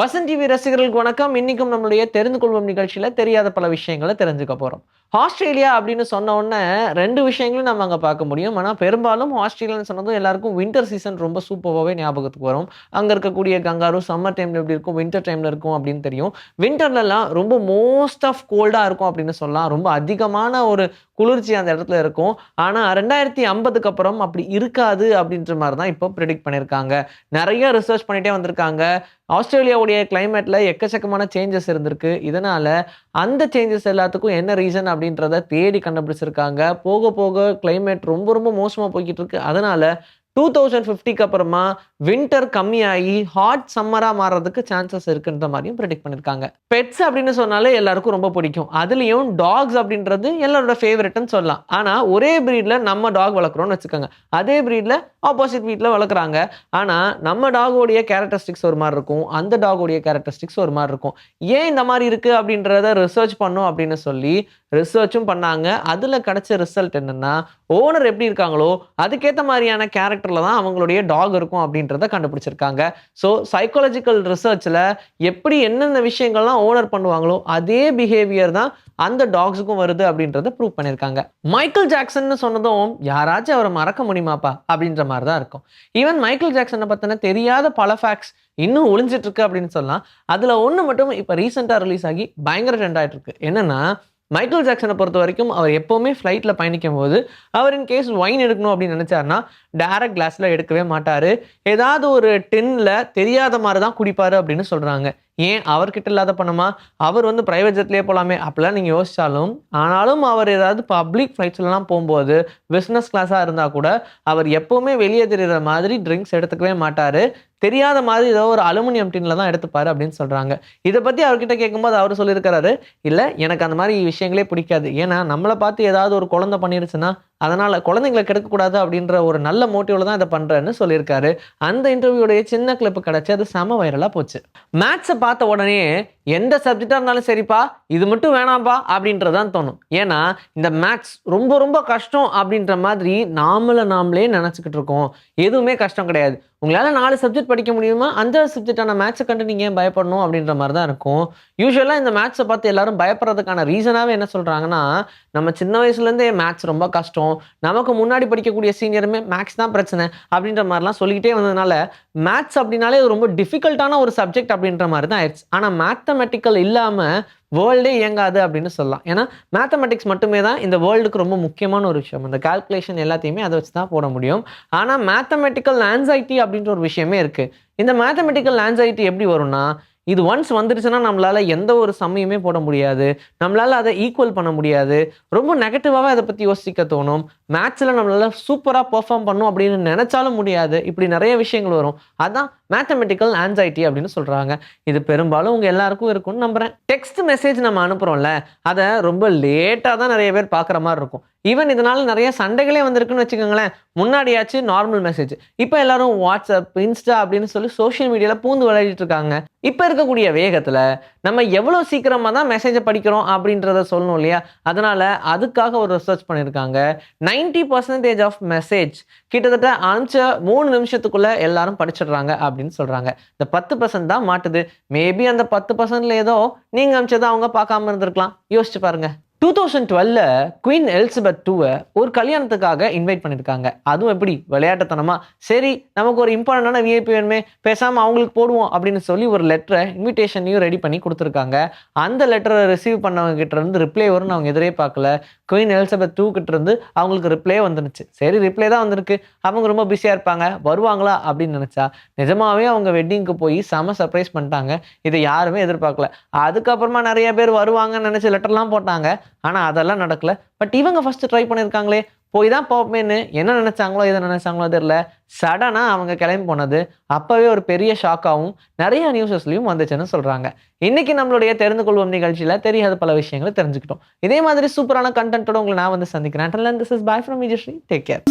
Vasanth TV ரசிகர்களுக்கு வணக்கம். இன்னைக்கும் நம்மளுடைய தெரிந்து கொள்வோம் நிகழ்ச்சியில தெரியாத பல விஷயங்களை தெரிஞ்சுக்க போறோம். ஆஸ்திரேலியா அப்படின்னு சொன்ன உடனே ரெண்டு விஷயங்களும் நம்ம அங்கே பார்க்க முடியும். ஆனால் பெரும்பாலும் ஆஸ்திரேலியான்னு சொன்னதும் எல்லாருக்கும் வின்டர் சீசன் ரொம்ப சூப்பராகவே ஞாபகத்துக்கு வரும். அங்கே இருக்கக்கூடிய கங்காரு சம்மர் டைமில் எப்படி இருக்கும் வின்டர் டைமில் இருக்கும் அப்படின்னு தெரியும். வின்டர்லலாம் ரொம்ப மோஸ்ட் ஆஃப் கோல்டாக இருக்கும் அப்படின்னு சொல்லலாம். ரொம்ப அதிகமான ஒரு குளிர்ச்சி அந்த இடத்துல இருக்கும். ஆனால் ரெண்டாயிரத்தி ஐம்பதுக்கு அப்புறம் அப்படி இருக்காது அப்படின்ற மாதிரி தான் இப்போ ப்ரிடிக்ட் பண்ணியிருக்காங்க. நிறைய ரிசர்ச் பண்ணிகிட்டே வந்திருக்காங்க. ஆஸ்திரேலியாவுடைய கிளைமேட்டில் எக்கச்சக்கமான சேஞ்சஸ் இருந்திருக்கு. இதனால் அந்த சேஞ்சஸ் எல்லாத்துக்கும் என்ன ரீசன் அப்படின்றத தேடி கண்டுபிடிச்சிருக்காங்க. போக போக கிளைமேட் ரொம்ப ரொம்ப மோசமாக போய்கிட்டு இருக்கு அதனால் டூ தௌசண்ட் ஃபிஃப்டிக்கு அப்புறமா வின்டர் கம்மியாகி ஹாட் சம்மராக மாறுறதுக்கு சான்சஸ் இருக்குன்ற மாதிரியும் ப்ரெடிக்ட் பண்ணியிருக்காங்க. பெட்ஸ் அப்படின்னு சொன்னாலே எல்லாருக்கும் ரொம்ப பிடிக்கும். அதுலேயும் டாக்ஸ் அப்படின்றது எல்லாரோட ஃபேவரெட்டுன்னு சொல்லலாம். ஆனால் ஒரே ப்ரீடில் நம்ம டாக் வளர்க்குறோம்னு வச்சுக்கோங்க. அதே ப்ரீடில் ஆப்போசிட் வீட்டில் வளர்க்குறாங்க. ஆனால் நம்ம டாகோடைய கேரக்டரிஸ்டிக்ஸ் ஒரு மாதிரி இருக்கும். அந்த டாகோடைய கேரக்டரிஸ்டிக்ஸ் ஒரு மாதிரி இருக்கும். ஏன் இந்த மாதிரி இருக்குது அப்படின்றத ரிசர்ச் பண்ணோம் அப்படின்னு சொல்லி ரிசர்ச்சும் பண்ணாங்க. அதில் கிடச்ச ரிசல்ட் என்னென்னா ஓனர் எப்படி இருக்காங்களோ அதுக்கேற்ற மாதிரியான கேரக்டரில் தான் அவங்களுடைய டாக் இருக்கும் அப்படின்றத கண்டுபிடிச்சிருக்காங்க. ஸோ சைக்காலஜிக்கல் ரிசர்ச்சில் எப்படி என்னென்ன விஷயங்கள்லாம் ஓனர் பண்ணுவாங்களோ அதே பிஹேவியர் தான் அந்த டாக்ஸுக்கும் வருது அப்படின்றத ப்ரூவ் பண்ணியிருக்காங்க மைக்கேல் ஜாக்சன் சொன்னதும் யாராச்சும் அவரை மறக்க முடியுமாப்பா? அப்படின்ற மாதிரி தான் இருக்கும். ஈவன் மைக்கேல் ஜாக்சனை பற்றின தெரியாத பல ஃபேக்ட்ஸ் இன்னும் ஒளிஞ்சிட்டு இருக்கு அப்படின்னு சொல்லலாம் அதில் ஒன்று மட்டும் இப்போ ரீசெண்டாக ரிலீஸ் ஆகி பயங்கர ட்ரெண்ட் ஆகிட்டு இருக்கு என்னன்னா மைக்கேல் ஜாக்சனை பொறுத்த வரைக்கும் அவர் எப்போவுமே ஃப்ளைட்டில் பயணிக்கும் போது அவர் இன் கேஸ் ஒயின் எடுக்கணும் அப்படின்னு நினச்சாருன்னா டேரக்ட் கிளாஸில் எடுக்கவே மாட்டார். ஏதாவது ஒரு டின்னில் தெரியாத மாதிரி தான் குடிப்பார் அப்படின்னு சொல்கிறாங்க ஏன் அவர்கிட்ட இல்லாத பணமா? அவர் வந்து ப்ரைவேட் ஜெட்லேயே போகலாமே அப்படிலாம் நீங்கள் யோசிச்சாலும் ஆனாலும் அவர் ஏதாவது பப்ளிக் ஃப்ளைட்ஸ்லாம் போகும்போது பிஸ்னஸ் கிளாஸாக இருந்தால் கூட அவர் எப்போவுமே வெளியே தெரிகிற மாதிரி ட்ரிங்க்ஸ் எடுத்துக்கவே மாட்டார். தெரியாத மாதிரி ஏதோ ஒரு அலுமினியம் டின்ல தான் எடுத்துப்பாரு அப்படின்னு சொல்கிறாங்க இதை பற்றி அவர்கிட்ட கேட்கும்போது அவர் சொல்லியிருக்கிறாரு இல்லை எனக்கு அந்த மாதிரி விஷயங்களே பிடிக்காது. ஏன்னா நம்மளை பார்த்து ஏதாவது ஒரு குழந்தை பண்ணிருச்சுன்னா அதனால் குழந்தைங்களை கெடுக்கக்கூடாது அப்படின்ற ஒரு நல்ல மோட்டிவில் தான் இதை பண்ணுறேன்னு சொல்லியிருக்காரு. அந்த இன்டர்வியூடைய சின்ன கிளிப்பு கிடச்சி அது செம வைரலாக போச்சு. மேத்ஸை பார்த்த உடனே எந்த சப்ஜெக்டாக இருந்தாலும் சரிப்பா இது மட்டும் வேணாம்ப்பா அப்படின்றதான் தோணும். ஏன்னா இந்த மேத்ஸ் ரொம்ப ரொம்ப கஷ்டம் அப்படின்ற மாதிரி நாமளை நாமளே நினச்சிக்கிட்டு இருக்கோம். எதுவுமே கஷ்டம் கிடையாது. உங்களால் நாலு சப்ஜெக்ட் படிக்க முடியுமா? அந்த சப்ஜெக்டான மேட்ச்சை கண்டு நீங்கள் ஏன் பயப்படணும் அப்படின்ற மாதிரி தான் இருக்கும். யூஸ்வலாக இந்த மேத்ஸை பார்த்து எல்லாரும் பயப்படுறதுக்கான ரீசனாகவே என்ன சொல்கிறாங்கன்னா நம்ம சின்ன வயசுலேருந்தே மேத்ஸ் ரொம்ப கஷ்டம். நமக்கு முன்னாடி படிக்கக்கூடிய சீனியருமே மேத்ஸ் தான் பிரச்சனை அப்படின்ற மாதிரிலாம் சொல்லிக்கிட்டே வந்ததுனால மேத்ஸ் அப்படின்னாலே ரொம்ப டிஃபிகல்ட்டான ஒரு சப்ஜெக்ட் அப்படின்ற மாதிரி தான் ஆயிடுச்சு. ஆனால் மேத்தமெட்டிக்கல் இல்லாமல் வேர்ல்டே இயங்காது அப்படின்னு சொல்லலாம். ஏன்னா மேத்தமெட்டிக்ஸ் மட்டுமே தான் இந்த வேர்ல்டுக்கு ரொம்ப முக்கியமான ஒரு விஷயம். இந்த கால்குலேஷன் எல்லாத்தையுமே அதை வச்சு தான் போட முடியும். ஆனால் மேத்தமெட்டிக்கல் ஆன்சைட்டி அப்படின்ற ஒரு விஷயமே இருக்குது இந்த மேத்தமெட்டிக்கல் ஆன்சைட்டி எப்படி வரும்னா இது ஒன்ஸ் வந்துருச்சுன்னா நம்மளால் எந்த ஒரு சமயமே போட முடியாது. நம்மளால் அதை ஈக்குவல் பண்ண முடியாது. ரொம்ப நெகட்டிவாகவே அதை பற்றி யோசிக்க தோணும். மேத்ஸில் நம்மளால் சூப்பராக பெர்ஃபார்ம் பண்ணும் அப்படின்னு நினச்சாலும் முடியாது. இப்படி நிறைய விஷயங்கள் வரும். அதான் மேத்தமெட்டிக்கல் ஆன்சைட்டி அப்படின்னு சொல்கிறாங்க இது பெரும்பாலும் உங்கள் எல்லாருக்கும் இருக்கும்னு நம்புகிறேன் டெக்ஸ்ட் மெசேஜ் நம்ம அனுப்புகிறோம்ல அதை ரொம்ப லேட்டாக தான் நிறைய பேர் பார்க்குற மாதிரி இருக்கும். ஈவன் இதனால் நிறைய சண்டைகளே வந்திருக்குன்னு வச்சுக்கோங்களேன். முன்னாடியாச்சு நார்மல் மெசேஜ் இப்போ எல்லாரும் வாட்ஸ்அப் இன்ஸ்டா அப்படின்னு சொல்லி சோஷியல் மீடியாவில் பூந்து விளையாடிட்டு இருக்காங்க. இப்போ இருக்கக்கூடிய வேகத்தில் நம்ம எவ்வளோ சீக்கிரமாக தான் மெசேஜை படிக்கிறோம் அப்படின்றத சொல்லணும் இல்லையா? அதனால் அதுக்காக ஒரு ரிசர்ச் பண்ணியிருக்காங்க நைன்டி பர்சன்டேஜ் ஆஃப் மெசேஜ் கிட்டத்தட்ட அனுப்பிச்ச மூணு நிமிஷத்துக்குள்ளே எல்லாரும் படிச்சிடுறாங்க அப்படின்னு சொல்கிறாங்க இந்த பத்து பர்சன்ட் தான் மாட்டுது. மேபி அந்த பத்து பர்சன்ட்ல ஏதோ நீங்கள் அனுப்பிச்சதை அவங்க பார்க்காம இருந்திருக்கலாம். யோசிச்சு பாருங்கள் டூ தௌசண்ட் டுவெல்ல குயின் எலிசபெத் டூவை ஒரு கல்யாணத்துக்காக இன்வைட் பண்ணியிருக்காங்க. அதுவும் எப்படி? விளையாட்டுத்தனமா? சரி நமக்கு ஒரு இம்பார்ட்டண்டான விஐபி வேணுமே பேசாமல் அவங்களுக்கு போடுவோம் அப்படின்னு சொல்லி ஒரு லெட்டரை இன்விடேஷனையும் ரெடி பண்ணி கொடுத்துருக்காங்க. அந்த லெட்டரை ரிசீவ் பண்ணவங்க கிட்ட இருந்து ரிப்ளை வரும்னு அவங்க எதிரே பார்க்கல. குயின் எலிசபெத் டூ கிட்ட இருந்து அவங்களுக்கு ரிப்ளே வந்துருச்சு. சரி ரிப்ளை தான் வந்திருக்கு. அவங்க ரொம்ப பிஸியாக இருப்பாங்க. வருவாங்களா அப்படின்னு நினச்சா நிஜமாவே அவங்க வெட்டிங்க்கு போய் செம சர்ப்ரைஸ் பண்ணிட்டாங்க. இதை யாருமே எதிர்பார்க்கல. அதுக்கப்புறமா நிறைய பேர் வருவாங்கன்னு நினச்சி லெட்டர்லாம் போட்டாங்க. ஆனால் அதெல்லாம் நடக்கல. பட் இவங்க ஃபஸ்ட்டு ட்ரை பண்ணியிருக்காங்களே போய் தான் பார்ப்போமேன்னு என்ன நினச்சாங்களோ எதை நினச்சாங்களோ தெரியல. சடனாக அவங்க கிளம்பி போனது அப்போவே ஒரு பெரிய ஷாக்காகவும் நிறைய நியூஸஸ்லையும் வந்துச்சுன்னு சொல்கிறாங்க இன்னைக்கு நம்மளுடைய தெரிந்து கொள்வோம் நிகழ்ச்சியில் தெரியாத பல விஷயங்களை தெரிஞ்சுக்கிட்டோம். இதே மாதிரி சூப்பரான கண்டென்ட்டோட உங்களை நான் வந்து சந்திக்கிறேன். This is boy from Vijayasree take care